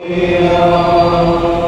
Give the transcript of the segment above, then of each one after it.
Yeah.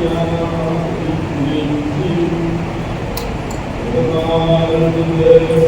Thank you.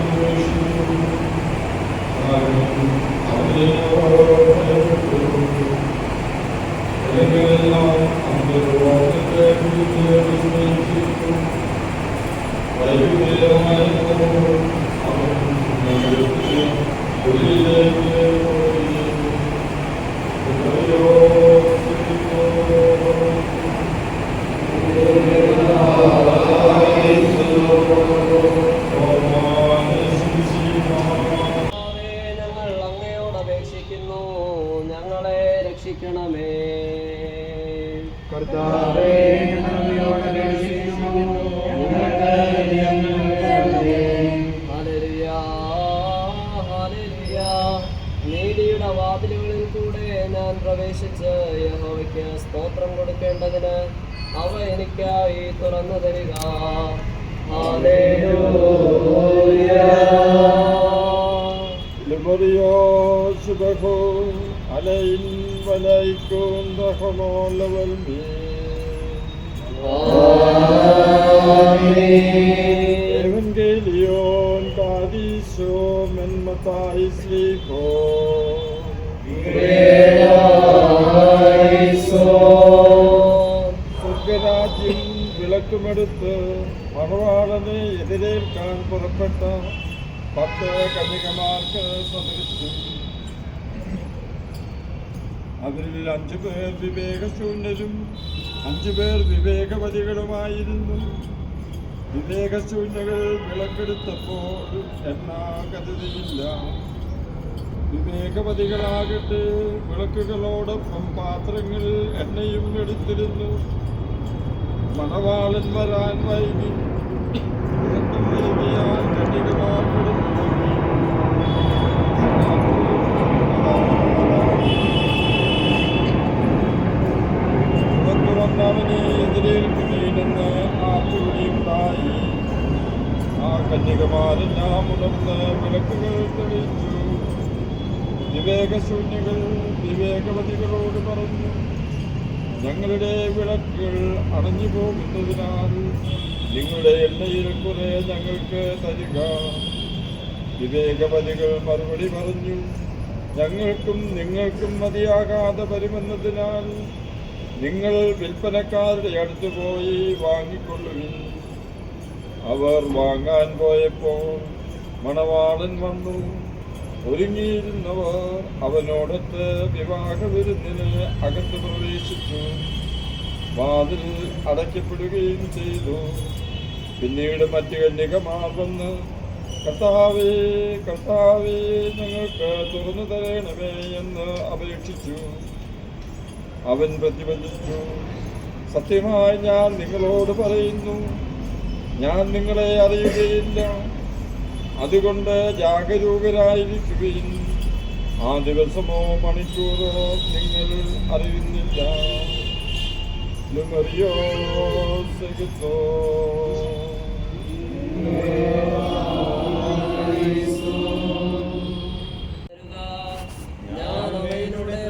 എനിക്കായി തുറന്നു തരിക Evangelion kadiso men സ്വർഗരാജ്യം വിളക്കുമെടുത്ത് മണവാളനെ എതിരേൽക്കാൻ പുറപ്പെട്ട പത്ത് കന്യകമാർക്ക് സദൃശ്യം അതിൽ അഞ്ചു പേർ വിവേകശൂന്യരും അഞ്ചു പേർ വിവേകവതികളുമായിരുന്നു. വിവേകശൂന്യകൾ വിളക്കെടുത്തപ്പോൾ എന്നാ കരുതിയില്ല വിവേകവതികളാകട്ടെ വിളക്കുകളോടൊപ്പം പാത്രങ്ങളിൽ എണ്ണയും എടുത്തിരുന്നു. മണവാളൻ വരാൻ വൈകി. വൈകിയാൽ കന്യകമാർ കിടന്നുറങ്ങി. പുറത്തു വന്നവനെ എതിരേൽക്കുന്നതിനെന്ന് ആ കന്യകമാരെല്ലാം ഉണർന്ന് വിളക്കുകൾ തെളിച്ചു വിവേകശൂന്യകൾ വിവേകവതികളോട് പറഞ്ഞു ഞങ്ങളുടെ വിളക്കുകൾ അടഞ്ഞു പോകുന്നതിനാൽ നിങ്ങളുടെ എണ്ണയിൽ കുറെ ഞങ്ങൾക്ക് തരിക. വിവേകപതികൾ മറുപടി പറഞ്ഞു ഞങ്ങൾക്കും നിങ്ങൾക്കും മതിയാകാതെ വരുമെന്നതിനാൽ നിങ്ങൾ വിൽപ്പനക്കാരുടെ അടുത്ത് പോയി വാങ്ങിക്കൊള്ളുവിൻ. അവർ വാങ്ങാൻ പോയപ്പോൾ മണവാളൻ വന്നു ഒരുങ്ങിയിരുന്നവർ അവനോടൊത്ത് വിവാഹ വിരുന്നിന് അകത്ത് പ്രവേശിച്ചു. വാതിൽ അടയ്ക്കപ്പെടുകയും ചെയ്തു. പിന്നീട് മറ്റു കന്യകമാർ വന്ന് കർത്താവേ കർത്താവേ ഞങ്ങൾക്ക് തുറന്നു തരണമേ എന്ന് അപേക്ഷിച്ചു. അവൻ പ്രതിബന്ധിച്ചു സത്യമായി ഞാൻ നിങ്ങളോട് പറയുന്നു ഞാൻ നിങ്ങളെ അറിയുകയില്ല. അതുകൊണ്ട് ജാഗരൂകരായിരിക്കുകയും ആ ദിവസമോ മണിക്കൂറോ നിങ്ങൾ അറിയുന്നില്ല.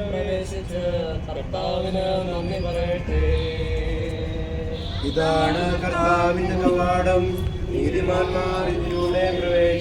പ്രവേശിച്ച് ഇതാണ് കർത്താവിന്റെ കവാടം. നീതിമാന്മാർ പ്രവേശിക്കുന്നു.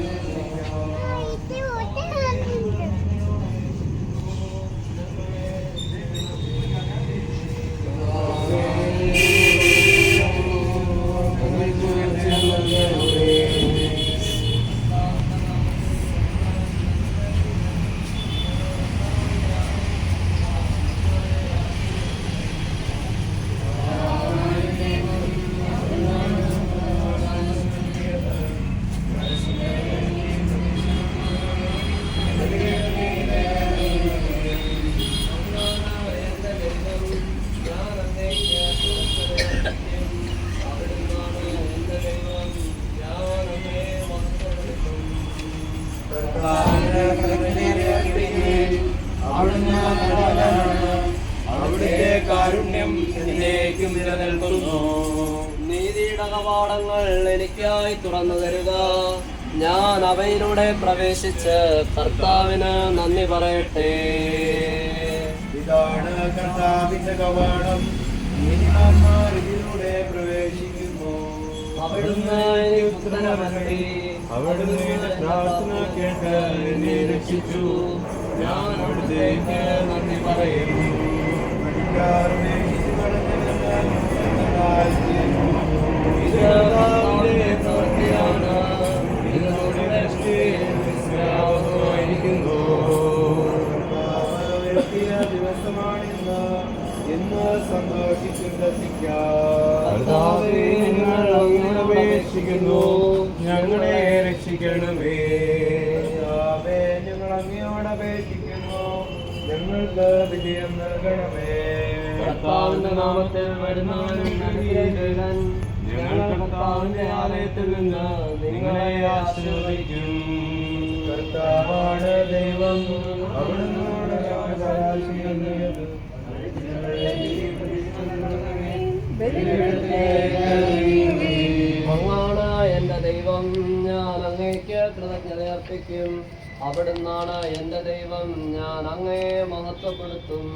കാരുണ്യം എന്നേക്കും നിലനിൽക്കുന്നു. നീതിയുടെ കവാടങ്ങൾ എനിക്കായി തുറന്നു തരുക. ഞാൻ അവയിലൂടെ പ്രവേശിച്ച് കർത്താവിന് നന്ദി പറയട്ടെ. ഇതാണ് കർത്താവിന്റെ കവാടം. നീതിമാന്മാർ ഇതിലൂടെ പ്രവേശിക്കുന്നു. അവിടുന്ന്. അവിടുന്ന് പ്രാർത്ഥന കേട്ട് എന്നെ രക്ഷിച്ചു. ഞാൻ അവിടുത്തേക്ക് ഞങ്ങൾ അങ്ങയോട് അപേക്ഷിക്കുന്നു ഞങ്ങൾക്ക് വിജയം നൽകണമേ. കർത്താവിന്റെ നാമത്തിൽ വരുന്നവനും അനുഗ്രഹീതൻ. ഞങ്ങൾ കർത്താവിന്റെ ആലയത്തിൽ നിന്ന് നിങ്ങളെ ആശീർവദിക്കും. കർത്താവാണ് ദൈവം. അവിടുന്നോട് ഞങ്ങൾ അങ്ങേക്ക് കൃതജ്ഞത അർപ്പിക്കും അവിടുന്നാണ് എന്റെ ദൈവം ഞാൻ അങ്ങയെ മഹത്വപ്പെടുത്തും.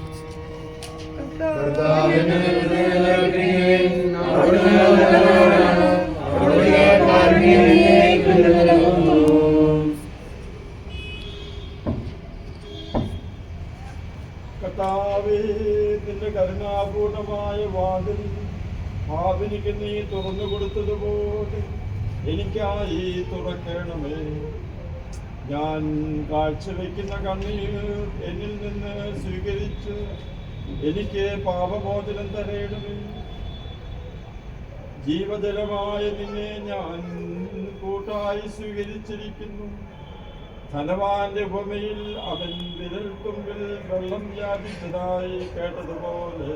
കർത്താവേ നിന്റെ കരുണാപൂർണമായ വാതിൽ ഭാവിനിക്ക് നീ തുറന്നു കൊടുത്തതുപോലെ എനിക്കായി തുറക്കണമേ. ഞാൻ കാഴ്ചവെക്കുന്ന കണ്ണീർ എന്നിൽ നിന്ന് സ്വീകരിച്ച് എനിക്ക് പാപമോചനം തരയണമേ ജീവജലമായ നിന്നെ ഞാൻ കൂട്ടായി സ്വീകരിച്ചിരിക്കുന്നു. ധനവാന്റെ ഉപമയിൽ അവൻ വിരൽ തുമ്പിൽ വെള്ളം വ്യാപിച്ചതായി കേട്ടതുപോലെ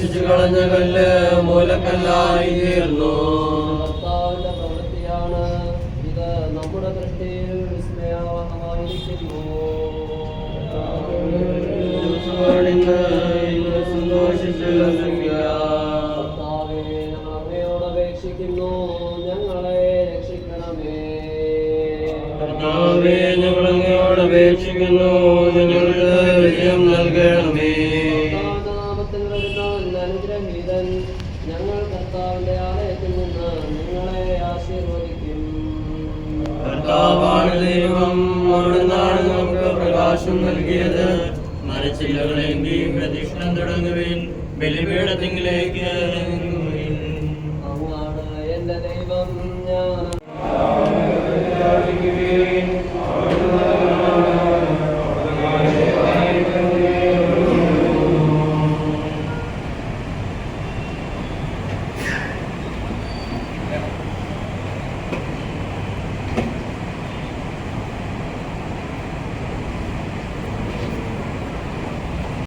ഉപേക്ഷിച്ചു കളഞ്ഞ കല്ല് മൂലക്കല്ലായി തീർന്നു കർത്താവിന്റെ പ്രവൃത്തിയാണ്. ഇത്. നമ്മുടെ ദൃഷ്ടിയിൽ അപേക്ഷിക്കുന്നു. ഞങ്ങളെ രക്ഷിക്കണമേ. കർത്താവേ ഞങ്ങൾ അങ്ങയോട് അപേക്ഷിക്കുന്നു. ഞങ്ങൾക്ക് വിജയം നൽകണമേ കർത്താവിന്റെ നാമത്തിൽ വരുന്ന അനുഗ്രഹീതൻ ഞങ്ങൾ കർത്താവിന്റെ ആലയത്തിൽ നിന്ന് നിങ്ങളെ ആശീർവദിക്കും കർത്താവാണ് ദൈവം. അവിടുന്നാണ് നമുക്ക് പ്രകാശം നൽകിയത്. മരച്ചില്ലകളെങ്കിൽ പ്രദക്ഷിണം തുടങ്ങുവിൻ. ബലിപീഠത്തിങ്കിലേക്ക്